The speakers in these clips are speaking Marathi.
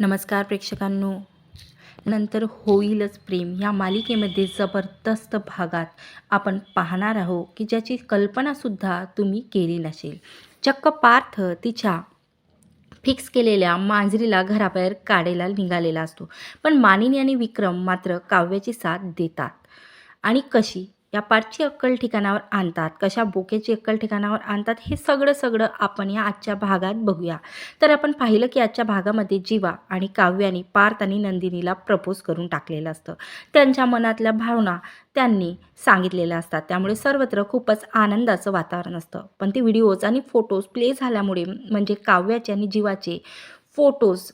नमस्कार प्रेक्षकांनो. नंतर होईलच प्रेम या मालिकेमध्ये जबरदस्त भागात आपण पाहणार आहोत की ज्याची कल्पनासुद्धा तुम्ही केली नसेल. चक्क पार्थ तिच्या फिक्स केलेल्या मांजरीला घराबाहेर काढायला निघालेला असतो. पण मानिनी आणि विक्रम मात्र काव्याची साथ देतात. आणि कशी? या पाठची अक्कल ठिकाणावर आणतात कशा बोकेची अक्कल ठिकाणावर आणतात हे सगळं सगळं आपण या आजच्या भागात बघूया. तर आपण पाहिलं की आजच्या भागामध्ये जीवा आणि काव्याने पार्थ आणि नंदिनीला प्रपोज करून टाकलेलं असतं. त्यांच्या मनातल्या भावना त्यांनी सांगितलेल्या असतात. त्यामुळे सर्वत्र खूपच आनंदाचं वातावरण असतं. पण ते व्हिडिओज आणि फोटोज प्ले झाल्यामुळे म्हणजे काव्याचे आणि जीवाचे फोटोज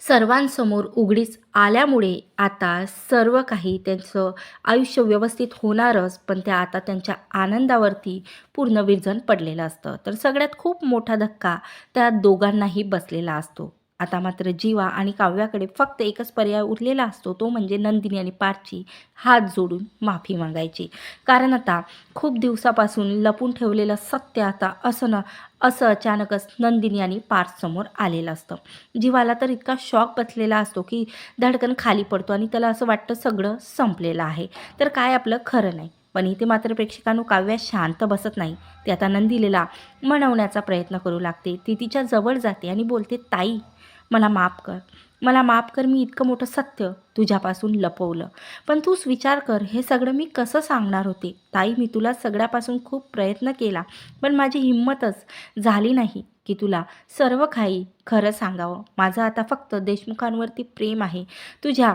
सर्वांसमोर उघडीच आल्यामुळे आता सर्व काही त्यांचं आयुष्य व्यवस्थित होणारच पण त्या आता त्यांच्या आनंदावरती पूर्ण विरजन पडलेलं असतं. तर सगळ्यात खूप मोठा धक्का त्या दोघांनाही बसलेला असतो. आता मात्र जीवा आणि काव्याकडे फक्त एकच पर्याय उरलेला असतो तो म्हणजे नंदिनी आणि पारची हात जोडून माफी मागायची. कारण आता खूप दिवसापासून लपून ठेवलेलं सत्य आता असं न असं अचानकच नंदिनी आणि पार्थसमोर आलेलं असतं. जीवाला तर इतका शॉक बसलेला असतो की धडकन खाली पडतो आणि त्याला असं वाटतं सगळं संपलेलं आहे. तर काय आपलं खरं नाही. पण इथे मात्र प्रेक्षकांनो काव्या शांत बसत नाही. ती आता नंदिनीला मनवण्याचा प्रयत्न करू लागते. ती तिच्या जवळ जाते आणि बोलते ताई मला माफ कर. मला माफ कर मी इतकं मोठं सत्य तुझ्यापासून लपवलं. पण तूच विचार कर हे सगळं मी कसं सांगणार होते? ताई मी तुला सगळ्यापासून खूप प्रयत्न केला पण माझी हिंमतच झाली नाही की तुला सर्व काही खरं सांगावं. माझं आता फक्त देशमुखांवरती प्रेम आहे. तुझ्या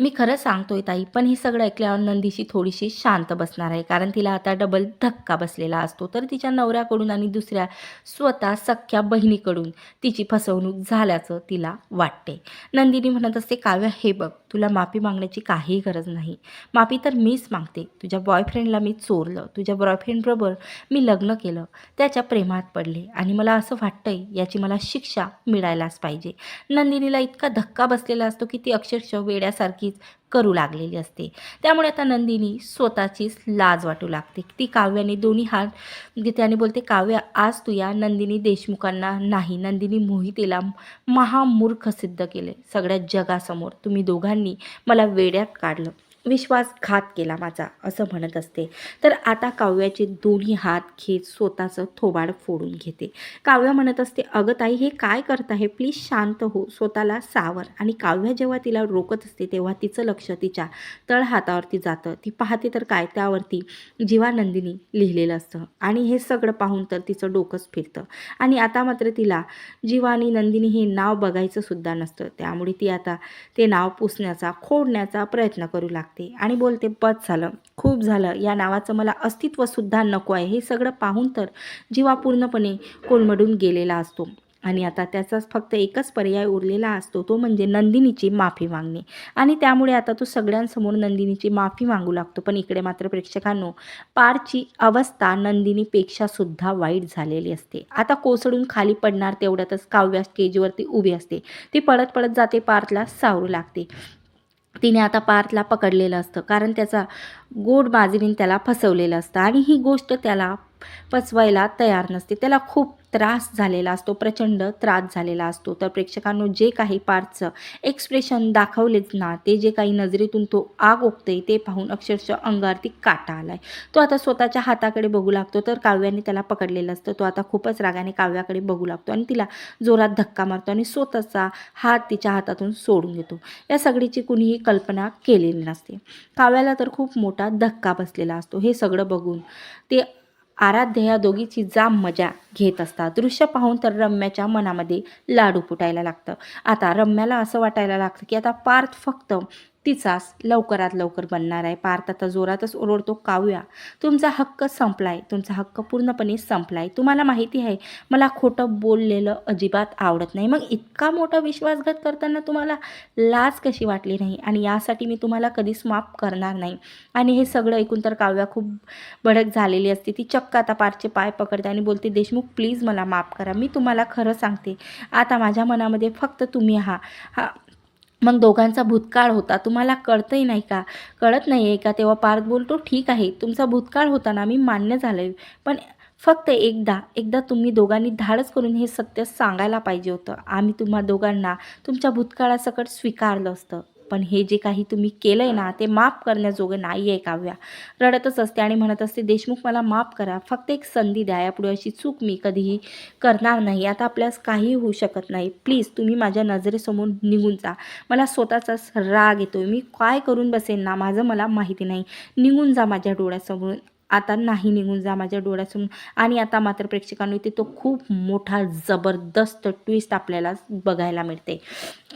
मी खरं सांगतोय ताई पण हे सगळं ऐकल्यावर नंदीशी थोडीशी शांत बसणार आहे. कारण तिला आता डबल धक्का बसलेला असतो. तर तिच्या नवऱ्याकडून आणि दुसऱ्या स्वतः सख्या बहिणीकडून तिची फसवणूक झाल्याचं तिला वाटते. नंदिनी म्हणत असते काव्य हे बघ तुला माफी मागण्याची काही गरज नाही. माफी तर मीच मागते. तुझ्या बॉयफ्रेंडला मी चोरलं. तुझ्या बॉयफ्रेंडबरोबर मी लग्न केलं. त्याच्या प्रेमात पडले. आणि मला असं वाटतंय याची मला शिक्षा मिळायलाच पाहिजे. नंदिनीला इतका धक्का बसलेला असतो की ती अक्षरशः वेड्यासारखीच करू लागलेली असते. त्यामुळे आता नंदिनी स्वतःचीच लाज वाटू लागते. ती काव्याने दोन्ही हात म्हणजे त्याने बोलते काव्य आज तू या नंदिनी देशमुखांना नाही. नंदिनी मोहितेला महामूर्ख सिद्ध केले सगळ्या जगासमोर तुम्ही दोघांनी मला वेड्यात काढलं. विश्वासघात केला माझा असं म्हणत असते. तर आता काव्याचे दोन्ही हात घेत स्वतःचं थोबाड फोडून घेते. काव्या म्हणत असते अगं ताई हे काय करत आहे प्लीज शांत हो स्वतःला सावर. आणि काव्या जेव्हा तिला रोकत असते तेव्हा तिचं लक्ष तिच्या तळ हातावरती जातं. ती पाहते तर काय त्यावरती जीवानंदिनी लिहिलेलं असतं. आणि हे सगळं पाहून तर तिचं डोकंच फिरतं. आणि आता मात्र तिला जीवानी नंदिनी हे नाव बघायचं सुद्धा नसतं. त्यामुळे ती आता ते नाव पुसण्याचा खोडण्याचा प्रयत्न करू लागते. आणि बोलते बस झालं. खूप झालं. या नावाचं मला अस्तित्वसुद्धा नको आहे. हे सगळं पाहून तर जीवा पूर्णपणे कोलमडून गेलेला असतो. आणि आता त्याचाच फक्त एकच पर्याय उरलेला असतो. तो म्हणजे नंदिनीची माफी मागणे. आणि त्यामुळे आता तो सगळ्यांसमोर नंदिनीची माफी मागू लागतो. पण इकडे मात्र प्रेक्षकांनो पारची अवस्था नंदिनीपेक्षा सुद्धा वाईट झालेली असते. आता कोसळून खाली पडणार तेवढ्यातच काव्या स्टेजवरती उभी असते. ती पळत पळत जाते पार्थला सावरू लागते. तिने आता पार्थला पकडलेलं असतं. कारण त्याचा गोड बाजरीने त्याला फसवलेलं असतं. आणि ही गोष्ट त्याला पचवायला तयार नसते. त्याला खूप त्रास झालेला असतो प्रचंड त्रास झालेला असतो. तर प्रेक्षकांनो जे काही पार्टचं एक्सप्रेशन दाखवलेच ना ते जे काही नजरेतून तो आग ओकते ते पाहून अक्षरशः अंगावरती काटा आलाय. तो आता स्वतःच्या हाताकडे बघू लागतो तर काव्याने त्याला पकडलेलं असतं. तो आता खूपच रागाने काव्याकडे बघू लागतो आणि तिला जोरात धक्का मारतो आणि स्वतःचा हात तिच्या हातातून सोडून घेतो या सगळीची कुणीही कल्पना केलेली नसते. काव्याला तर खूप मोठा धक्का बसलेला असतो. हे सगळं बघून ते आराध्य या दोघीची जाम मजा घेत असतात. दृश्य पाहून तर रम्याच्या मनामध्ये लाडू फुटायला लागतं. आता रम्याला असं वाटायला लागतं की आता पार्थ फक्त तिचाच लवकरात लवकर बनणार आहे. पार्थ आता जोरातच ओरडतो काव्या तुमचा हक्क संपला आहे तुमचा हक्क पूर्णपणे संपलाय. तुम्हाला माहिती आहे मला खोटं बोललेलं अजिबात आवडत नाही. मग इतका मोठा विश्वासघात करताना तुम्हाला लाज कशी वाटली नाही? आणि यासाठी मी तुम्हाला कधीच माफ करणार नाही. आणि हे सगळं ऐकून तर काव्या खूप भडक झालेली असते. ती चक्क आता पारचे पाय पकडते आणि बोलते देशमुख प्लीज मला माफ करा. मी तुम्हाला खरं सांगते. आता माझ्या मनामध्ये फक्त तुम्ही हा हा मग दोघांचा भूतकाळ होता. तुम्हाला कळतंही नाही का? कळत नाही आहे का? तेव्हा पार्थ बोलतो ठीक आहे तुमचा भूतकाळ होता ना मी मान्य झालं आहे पण फक्त एकदा एकदा तुम्ही दोघांनी धाडस करून हे सत्य सांगायला पाहिजे होतं. आम्ही तुम्हा दोघांना तुमच्या भूतकाळासकट स्वीकारलं असतं. पण हे जे काही तुम्ही केलं आहे ना ते माफ करण्याजोगं नाही आहे काव्या. रडतच असते आणि म्हणत असते देशमुख मला माफ करा. फक्त एक संधी द्या. यापुढे अशी चूक मी कधीही करणार नाही. आता आपल्यास काहीही होऊ शकत नाही. प्लीज तुम्ही माझ्या नजरेसमोर निघून जा. मला स्वतःचाच राग येतो मी काय करून बसेन ना? माझं मला माहिती नाही. निघून जा माझ्या डोळ्यासमोरून. आता नाही निघून जा माझ्या डोळ्यासमोर. आणि आता मात्र प्रेक्षकांनो इथे तो खूप मोठा जबरदस्त ट्विस्ट आपल्याला बघायला मिळते.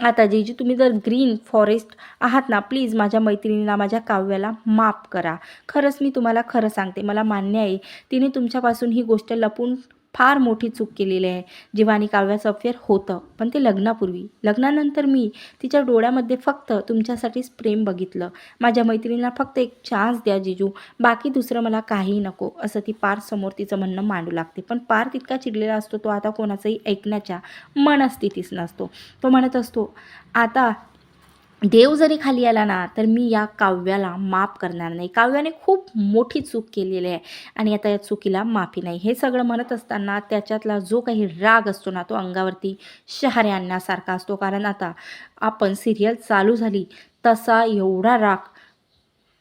आता जीजू तुम्ही जर ग्रीन फॉरेस्ट आहात ना प्लीज माझ्या मैत्रिणीला माझ्या काव्याला माफ करा. खरंच मी तुम्हाला खरं सांगते मला मान्य आहे. तिने तुमच्यापासून ही गोष्ट लपून फार मोठी चूक केलेली आहे. जिवानी काव्याचं अफेअर होतं पण ते लग्नापूर्वी. लग्नानंतर मी तिच्या डोळ्यामध्ये फक्त तुमच्यासाठीच प्रेम बघितलं. माझ्या मैत्रिणीला फक्त एक चान्स द्या जिजू. बाकी दुसरं मला काही नको असं ती पार समोर तिचं म्हणणं मांडू लागते. पण पार तितका चिडलेला असतो तो आता कोणाचंही ऐकण्याच्या मनस्थितीच नसतो. तो म्हणत असतो आता देव जरी खाली आला ना तर मी या काव्याला माफ करणार नाही. काव्याने खूप मोठी चूक केलेली आहे आणि आता या चुकीला माफी नाही. हे सगळं म्हणत असताना त्याच्यातला जो काही राग असतो ना तो अंगावरती शहारे आणण्यासारखा असतो. कारण आता आपण सिरियल चालू झाली तसा एवढा राग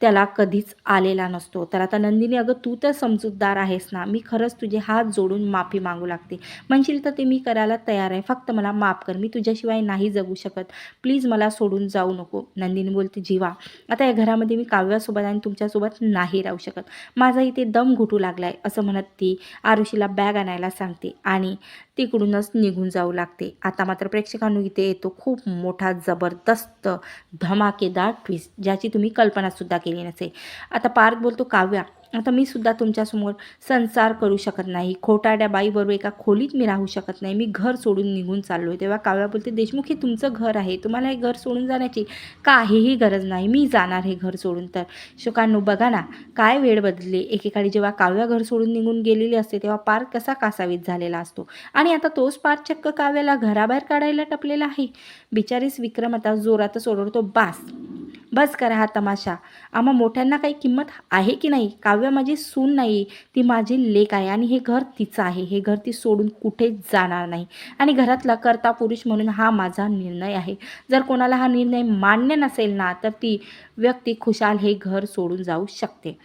त्याला कधीच आलेला नसतो. तर आता नंदिनी अगं तू तर समजूतदार आहेस ना. मी खरंच तुझे हात जोडून माफी मागू लागते. म्हणशील तर ते मी करायला तयार आहे. फक्त मला माफ कर. मी तुझ्याशिवाय नाही जगू शकत. प्लीज मला सोडून जाऊ नको. नंदिनी बोलते जीवा आता या घरामध्ये मी काव्यासोबत आणि तुमच्यासोबत नाही राहू शकत. माझा इथे दम घुटू लागला आहे असं म्हणत ती आरुषीला बॅग आणायला सांगते आणि तिकडूनच निघून जाऊ लागते. आता मात्र प्रेक्षकांनो इथे येतो खूप मोठा जबरदस्त धमाकेदार ट्विस्ट ज्याची तुम्ही कल्पनासुद्धा केली नसेल आता पार्थ बोलतो काव्या आता मी सुद्धा तुमच्यासमोर संसार करू शकत नाही. खोटाड्या बाईबरोबर एका खोलीत मी राहू शकत नाही. मी घर सोडून निघून चाललो आहे तेव्हा काव्या बोलते देशमुख हे तुमचं घर आहे. तुम्हाला हे घर सोडून जाण्याची काहीही गरज नाही. मी जाणार हे घर सोडून तर. शोकांनो बघा ना काय वेळ बदलली. एकेकाळी जेव्हा काव्या घर सोडून निघून गेलेली असते तेव्हा पार कसा कासावीत झालेला असतो. आणि आता तोच पार चक्क काव्याला घराबाहेर काढायला टपलेला आहे. बिचारीस विक्रम आता जोरातच ओरडतो बास. बस करा हा तमाशा. आम्हा मोठ्यांना काही किंमत आहे की नाही? काव्य माझी सून नाही ती माझी लेक आहे आणि हे घर तिचं आहे. हे घर ती सोडून कुठेच जाणार नाही. आणि घरातला करता पुरुष म्हणून हा माझा निर्णय आहे. जर कोणाला हा निर्णय मान्य नसेल ना तर ती व्यक्ती खुशाल हे घर सोडून जाऊ शकते.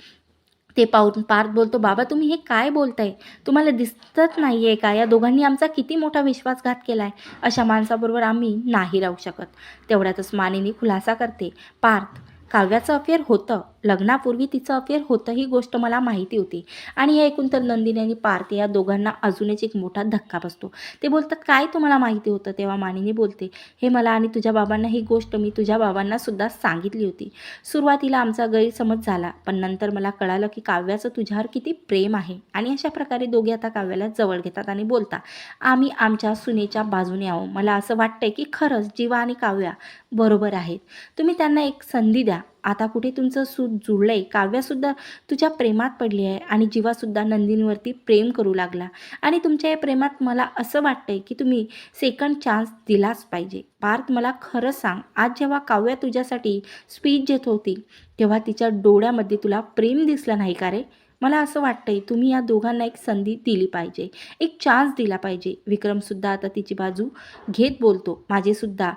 ते पाहून पार्थ बोलतो बाबा तुम्ही हे काय बोलताय? तुम्हाला दिसतच नाही आहे का? या दोघांनी आमचा किती मोठा विश्वासघात केला आहे अशा माणसाबरोबर आम्ही नाही राहू शकत. तेवढ्यातच मानेने खुलासा करते. पार्थ काव्याचं अफेअर होतं. लग्नापूर्वी तिचं अफेअर होतं ही गोष्ट मला माहिती होती. आणि हे ऐकून तर नंदिनी आणि पार्थ या दोघांना अजूनच एक मोठा धक्का बसतो. ते बोलतात काय तुम्हाला माहिती होतं? तेव्हा मानिनी बोलते हे मला आणि तुझ्या बाबांना ही गोष्ट मी तुझ्या बाबांना सुद्धा सांगितली होती. सुरुवातीला आमचा गैरसमज झाला पण नंतर मला कळालं की काव्याचं तुझ्यावर किती प्रेम आहे. आणि अशा प्रकारे दोघे आता काव्याला जवळ घेतात आणि बोलता आम्ही आमच्या सुनेच्या बाजूने आहो मला असं वाटतंय की खरंच जीवा आणि काव्या बरोबर आहेत. तुम्ही त्यांना एक संधी द्या. आता कुठे तुमचं सूत जुळलं आहे काव्यासुद्धा तुझ्या प्रेमात पडली आहे आणि जीवासुद्धा नंदिनीवरती प्रेम करू लागला. आणि तुमच्या या प्रेमात मला असं वाटतंय की तुम्ही सेकंड चान्स दिलाच पाहिजे. पार्थ मला खरं सांग आज जेव्हा काव्या तुझ्यासाठी स्पीच देत होती तेव्हा तिच्या डोळ्यामध्ये तुला प्रेम दिसलं नाही का रे? मला असं वाटतंय तुम्ही या दोघांना एक संधी दिली पाहिजे एक चान्स दिला पाहिजे. विक्रमसुद्धा आता तिची बाजू घेत बोलतो. माझेसुद्धा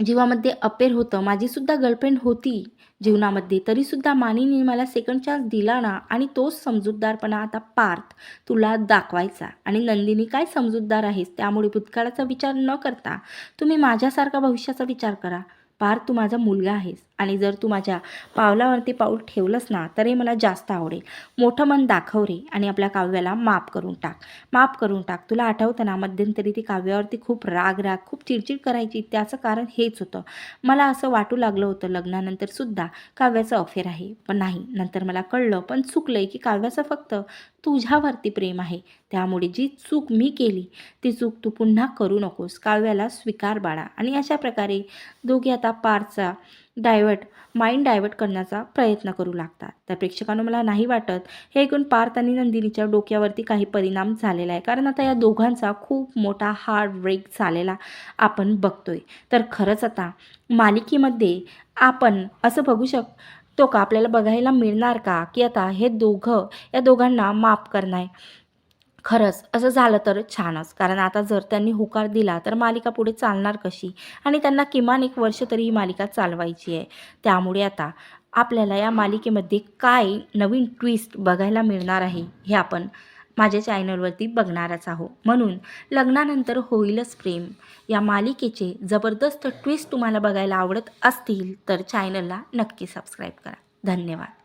जीवामध्ये अपेर होतं माझीसुद्धा गर्लफ्रेंड होती जीवनामध्ये तरीसुद्धा मानिनी मला सेकंड चान्स दिला ना आणि तोच समजूतदारपणा आता पार्थ तुला दाखवायचा आणि नंदिनी काय समजूतदार आहेस त्यामुळे भूतकाळाचा विचार न करता तुम्ही माझ्यासारखा भविष्याचा विचार करा. पार्थ तू माझा मुलगा आहेस. आणि जर तू माझ्या पावलावरती पाऊल ठेवलंस ना तरी मला जास्त आवडेल. मोठं मन दाखव रे आणि आपल्या काव्याला माफ करून टाक. माफ करून टाक. तुला आठवतं ना मध्यंतरी ती काव्यावरती खूप राग राग खूप चिडचिड करायची. त्याचं कारण हेच होतं. मला असं वाटू लागलं होतं लग्नानंतर सुद्धा काव्याचं अफेअर आहे. पण नाही नंतर मला कळलं पण चुकलंय की काव्याचं फक्त तुझ्यावरती प्रेम आहे. त्यामुळे जी चूक मी केली ती चूक तू पुन्हा करू नकोस. काव्याला स्वीकार बाळा. आणि अशा प्रकारे दोघे आता पारचा डायव्हर्ट माइंड डायवर्ट करण्याचा प्रयत्न करू लागतात. तर प्रेक्षकांना मला नाही वाटत हे ऐकून पार्थ आणि नंदिनीच्या डोक्यावरती काही परिणाम झालेला आहे. कारण आता या दोघांचा खूप मोठा हार्ट ब्रेक झालेला आपण बघतोय. तर खरंच आता मालिकेमध्ये आपण असं बघू शकतो तो का? आपल्याला बघायला मिळणार का? की आता हे दोघं या दोघांना माफ करणार. खरंच असं झालं तर छानच. कारण आता जर त्यांनी होकार दिला तर मालिका पुढे चालणार कशी? आणि त्यांना किमान एक वर्ष तरी ही मालिका चालवायची आहे. त्यामुळे आता आपल्याला या मालिकेमध्ये काय नवीन ट्विस्ट बघायला मिळणार आहे हे आपण माझ्या चॅनलवरती बघणारच आहो म्हणून लग्नानंतर होईलच प्रेम. या मालिकेचे जबरदस्त ट्विस्ट तुम्हाला बघायला आवडत असतील तर चॅनलला नक्की सबस्क्राईब करा. धन्यवाद.